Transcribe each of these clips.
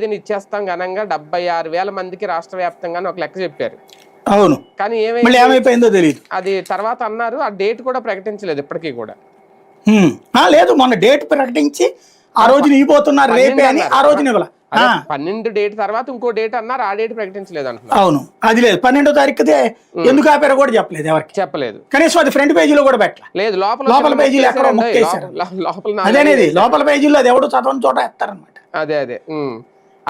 దీన్ని ఇచ్చేస్తాం ఘనంగా డెబ్బై ఆరు వేల మందికి రాష్ట్ర వ్యాప్తంగా ఒక లెక్క చెప్పారు. అవును. కానీ ఏమైపోయిందో తెలియదు అది తర్వాత అన్నారు ఆ డేట్ కూడా ప్రకటించలేదు ఇప్పటికీ కూడా. లేదు మొన్న డేట్ ప్రకటించి ఆ రోజున ఇవ్వబోతున్నారు రేపే అని ఆ అదే పన్నెండు డేట్ తర్వాత ఇంకో డేట్ అన్నారు ఆ డేట్ ప్రకటించలేదు అంటున్నారు. అవును. అది లేదు. పన్నెండో తారీఖుదే ఎందుకు ఆపారో కూడా చెప్పలేదు ఎవరికి. చెప్పలేదు. కనీసం అది ఫ్రంట్ పేజీలో కూడా పెట్టలే. లేదు లోపల లోపల పేజీలు ఎక్కడో లోపల అదేనేది లోపల పేజీలో అది ఎవడు చదవని చోట ఎత్తారనమాట అదే అదే.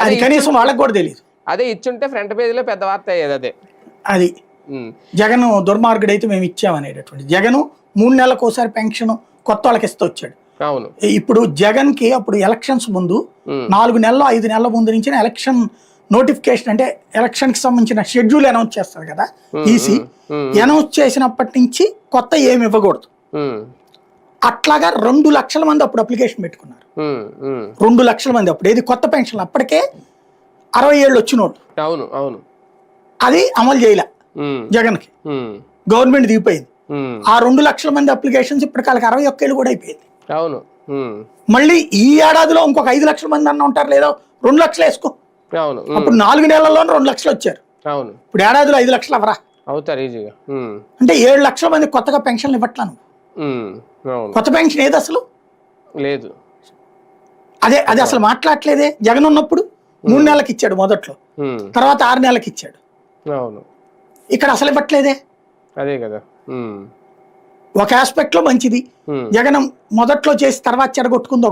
అది కనీసం వాళ్ళకి కూడా తెలియదు అదే ఇచ్చుంటే ఫ్రంట్ పేజీలో పెద్ద వార్త అయ్యేది అదే అది. జగన్ దుర్మార్గుడు అయితే మేము ఇచ్చామనేటటువంటి జగన్ మూడు నెలలకు ఒకసారి పెన్షన్ కొత్త వాళ్ళకి ఇస్తూ వచ్చాడు అవును ఇప్పుడు జగన్కి అప్పుడు ఎలక్షన్స్ ముందు. నాలుగు నెలలు ఐదు నెలల ముందు నుంచి ఎలక్షన్ నోటిఫికేషన్ అంటే ఎలక్షన్కి సంబంధించిన షెడ్యూల్ అనౌన్స్ చేస్తారు కదా ఈసీ. అనౌన్స్ చేసినప్పటి నుంచి కొత్త ఏమి ఇవ్వకూడదు. అట్లాగా రెండు లక్షల మంది అప్పుడు అప్లికేషన్ పెట్టుకున్నారు. రెండు లక్షల మంది అప్పుడు. ఏది కొత్త పెన్షన్ అప్పటికే అరవై ఏళ్ళు వచ్చినోళ్ళు. అవును అవును. అది అమలు చేయలే. జగన్కి. గవర్నమెంట్ దిగిపోయింది. ఆ రెండు లక్షల మంది అప్లికేషన్స్ ఇప్పటికి వాళ్ళకి అరవై ఒక్క ఏళ్ళు కూడా అయిపోయింది. అవును. మళ్ళీ ఈ ఏడాదిలో ఇంకొక ఐదు లక్షల మంది అన్న ఉంటారు లేదో? రెండు లక్షలు వేసుకో. అవును. అప్పుడు నాలుగు నెలల్లోనే రెండు లక్షలు వచ్చారు. అవును. ఇప్పుడు ఏడాదిలో ఐదు లక్షలు అవరా అవుతారు ఈజీగా. అంటే ఏడు లక్షల మంది కొత్తగా పెన్షన్లు ఇవ్వట్లను కొత్త పెన్షన్ ఏది అసలు? లేదు. అదే అది అసలు మాట్లాడలేదే జగన్ ఉన్నప్పుడు మూడు నెలలకు ఇచ్చాడు మొదట్లో. తర్వాత ఆరు నెలలకు ఇచ్చాడు. ఇక్కడ అసలు ఇవ్వట్లేదే. అదే కదా. ఒక ఆస్పెక్ట్లో మంచిది. జగన్ మొదట్లో చేసి తర్వాత చెడగొట్టుకుంది